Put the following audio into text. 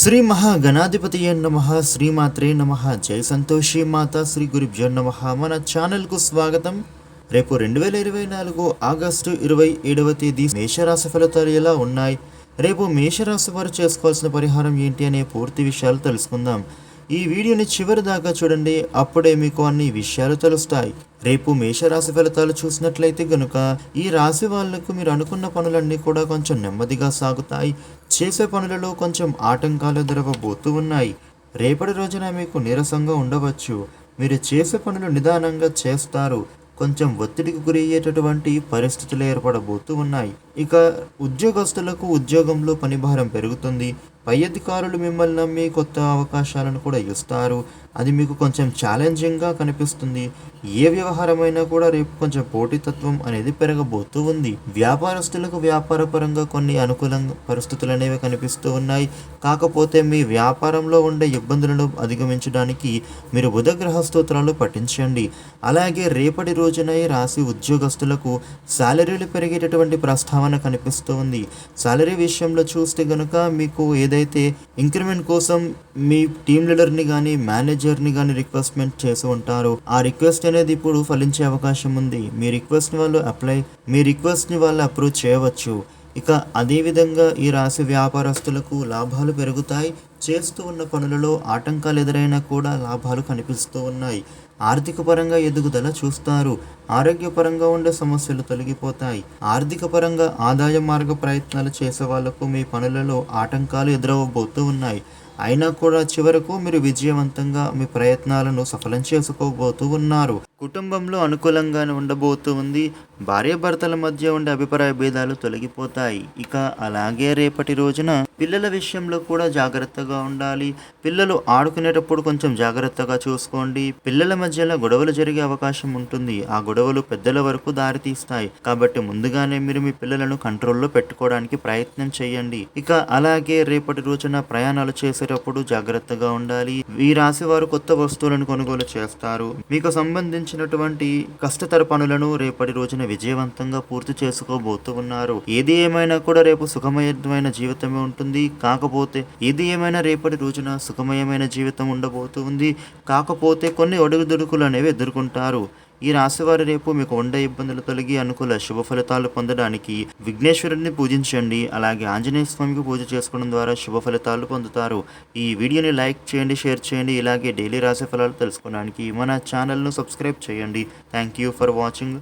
శ్రీ మహాగణాధిపతి నమ శ్రీమాత్రే నమ జయ సంతోషి మాత శ్రీ గురుభ్యో నమ. మన ఛానల్కు స్వాగతం. రేపు రెండు వేల ఇరవై నాలుగు ఆగస్టు ఇరవై ఏడవ తేదీ మేషరాశి ఫలితాలు ఎలా ఉన్నాయి? రేపు మేషరాశి వారు చేసుకోవాల్సిన పరిహారం ఏంటి అనే పూర్తి విషయాలు తెలుసుకుందాం. ఈ వీడియోని చివరి దాకా చూడండి. అప్పుడే మీకు అన్ని విషయాలు తెలుస్తాయి. రేపు మేషరాశి ఫలితాలు చూసినట్లయితే గనుక ఈ రాశి వాళ్ళకు మీరు అనుకున్న పనులన్నీ కూడా కొంచెం నెమ్మదిగా సాగుతాయి. చేసే పనులలో కొంచెం ఆటంకాలు ఎదురవబోతూ ఉన్నాయి. రేపటి రోజున మీకు నీరసంగా ఉండవచ్చు. మీరు చేసే పనులు నిదానంగా చేస్తారు. కొంచెం ఒత్తిడికి గురి అయ్యేటటువంటి పరిస్థితులు ఏర్పడబోతూ ఉన్నాయి. ఇక ఉద్యోగస్తులకు ఉద్యోగంలో పనిభారం పెరుగుతుంది. పై అధికారులు మిమ్మల్ని నమ్మి కొత్త అవకాశాలను కూడా ఇస్తారు. అది మీకు కొంచెం ఛాలెంజింగ్గా కనిపిస్తుంది. ఏ వ్యవహారమైనా కూడా రేపు కొంచెం పోటీతత్వం అనేది పెరగబోతూ ఉంది. వ్యాపారస్తులకు వ్యాపారపరంగా కొన్ని అనుకూల పరిస్థితులు అనేవి కనిపిస్తూ ఉన్నాయి. కాకపోతే మీ వ్యాపారంలో ఉండే ఇబ్బందులను అధిగమించడానికి మీరు బుధగ్రహ స్తోత్రాలు పఠించండి. అలాగే రేపటి రోజున రాసి ఉద్యోగస్తులకు శాలరీలు పెరిగేటటువంటి ప్రస్తావన కనిపిస్తూ ఉంది. శాలరీ విషయంలో చూస్తే గనుక మీకు ఏదైతే ఇంక్రిమెంట్ కోసం మీ టీమ్ లీడర్ని కానీ జర్నీ కానీ రిక్వెస్ట్మెంట్ చేసి ఉంటారు. ఆ రిక్వెస్ట్ అనేది ఇప్పుడు ఫలించే అవకాశం ఉంది. మీ రిక్వెస్ట్ని వాళ్ళు అప్లై మీ రిక్వెస్ట్ని వాళ్ళు అప్రూవ్ చేయవచ్చు. ఇక అదేవిధంగా ఈ రాశి వ్యాపారస్తులకు లాభాలు పెరుగుతాయి. చేస్తూ ఉన్న పనులలో ఆటంకాలు ఎదురైనా కూడా లాభాలు కనిపిస్తూ ఉన్నాయి. ఆర్థిక పరంగా ఎదుగుదల చూస్తారు. ఆరోగ్యపరంగా ఉండే సమస్యలు తొలగిపోతాయి. ఆర్థిక పరంగా ఆదాయ మార్గ ప్రయత్నాలు చేసే వాళ్ళకు మీ పనులలో ఆటంకాలు ఎదురవబోతూ ఉన్నాయి. అయినా కూడా చివరకు మీరు విజయవంతంగా మీ ప్రయత్నాలను సఫలం చేసుకోబోతూ ఉన్నారు. కుటుంబంలో అనుకూలంగానే ఉండబోతుంది భార్యాభర్తల మధ్య ఉండే అభిప్రాయ భేదాలు తొలగిపోతాయి. ఇక అలాగే రేపటి రోజున పిల్లల విషయంలో కూడా జాగ్రత్తగా ఉండాలి. పిల్లలు ఆడుకునేటప్పుడు కొంచెం జాగ్రత్తగా చూసుకోండి. పిల్లల మధ్యలో గొడవలు జరిగే అవకాశం ఉంటుంది. ఆ గొడవలు పెద్దల వరకు దారితీస్తాయి. కాబట్టి ముందుగానే మీరు మీ పిల్లలను కంట్రోల్లో పెట్టుకోవడానికి ప్రయత్నం చేయండి. ఇక అలాగే రేపటి రోజున ప్రయాణాలు చేసేటప్పుడు జాగ్రత్తగా ఉండాలి. ఈ రాశి వారు కొత్త వస్తువులను కొనుగోలు చేస్తారు. మీకు సంబంధించి ప్రారంభించినటువంటి కష్టతర పనులను రేపటి రోజున విజయవంతంగా పూర్తి చేసుకోబోతూ ఉన్నారు. ఏది ఏమైనా కూడా రేపు సుఖమయమైన జీవితమే ఉంటుంది. కాకపోతే ఏది ఏమైనా రేపటి రోజున సుఖమయమైన జీవితం ఉండబోతుంది కాకపోతే కొన్ని ఒడుగుదుడుకులు అనేవి ఎదుర్కొంటారు. ఈ రాశివారి రేపు మీకు ఉండే ఇబ్బందులు తొలగి అనుకూల శుభ ఫలితాలు పొందడానికి విఘ్నేశ్వరుడిని పూజించండి అలాగే ఆంజనేయ స్వామికి పూజ చేసుకోవడం ద్వారా శుభ ఫలితాలు పొందుతారు. ఈ వీడియోని లైక్ చేయండి షేర్ చేయండి ఇలాగే డైలీ రాశి ఫలాలు తెలుసుకోవడానికి మన ఛానల్ను సబ్స్క్రైబ్ చేయండి. Thank you for watching